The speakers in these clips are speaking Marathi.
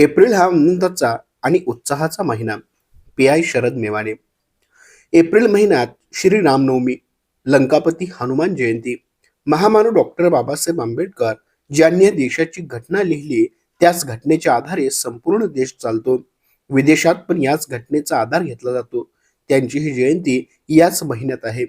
एप्रिल हा आनंदाचा आणि उत्साहाचा महिना. P I Sharad Mewane April महिन्यात श्री रामनवमी लंकापती हनुमान जयंती महामानव डॉक्टर बाबासाहेब आंबेडकर ज्यांनी या देशाची घटना लिहिली त्याच घटनेच्या आधारे संपूर्ण देश चालतो. विदेशात पण याच घटनेचा आधार घेतला जातो. त्यांची ही जयंती याच महिन्यात आहे.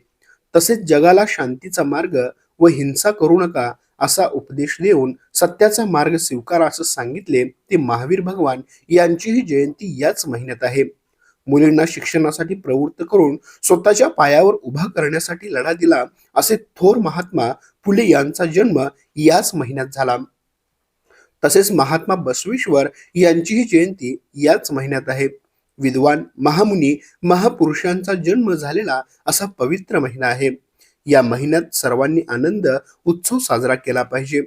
तसेच जगाला शांतीचा मार्ग व हिंसा करू नका असा उपदेश देऊन सत्याचा मार्ग स्वीकारा असं सांगितले ते महावीर भगवान यांचीही जयंती याच महिन्यात आहे. मुलींना शिक्षणासाठी प्रवृत्त करून स्वतःच्या पायावर उभा करण्यासाठी लढा दिला असे थोर महात्मा फुले यांचा जन्म याच महिन्यात झाला. तसेच महात्मा बसवेश्वर यांचीही जयंती याच महिन्यात आहे. विद्वान महामुनी महापुरुषांचा जन्म झालेला असा पवित्र महिना आहे. या महिन्यात सर्वांनी आनंद उत्सव साजरा केला पाहिजे.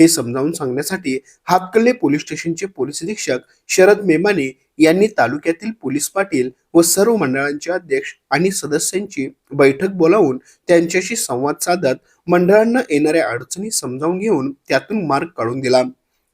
हे समजावून सांगण्यासाठी हातकल्ले पोलीस स्टेशनचे पोलीस अधीक्षक शरद मेमाने यांनी तालुक्यातील पोलीस पाटील व सर्व मंडळांचे अध्यक्ष आणि सदस्यांची बैठक बोलावून त्यांच्याशी संवाद साधत मंडळांना येणाऱ्या अडचणी समजावून घेऊन त्यातून मार्ग काढून दिला.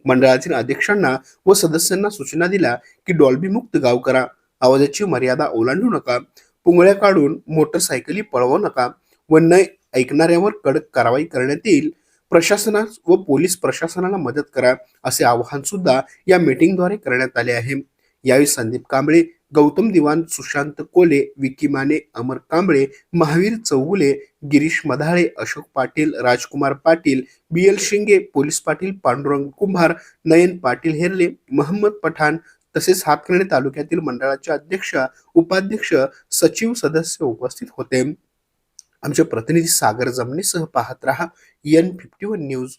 मंडळातील अध्यक्षांना व सदस्यांना सूचना दिल्या की डॉल्बी मुक्त गाव करा. आवाजाची मर्यादा ओलांडू नका. पुंगळ्या काढून मोटरसायकली पळवू नका. व न ऐकणाऱ्यावर कडक कारवाई करण्यात येईल. प्रशासनास व पोलीस प्रशासनाला मदत करा असे आवाहन सुद्धा या मीटिंगद्वारे करण्यात आले आहे. यावेळी Sandeep Kamble Gautam Diwan Sushant Kole Vicky Mane Amar Kamble Mahavir Chougule Girish Madhale Ashok Patil Rajkumar Patil B L Shinge police patil Pandurang Kumbhar Nayan Patil Herle Mohammad Pathan तसेच हातकर्णी तालुक्यातील मंडळाचे अध्यक्ष उपाध्यक्ष सचिव सदस्य उपस्थित होते. आमचे प्रतिनिधी सागर जमनीसह पाहत रहा एन फिफ्टी वन न्यूज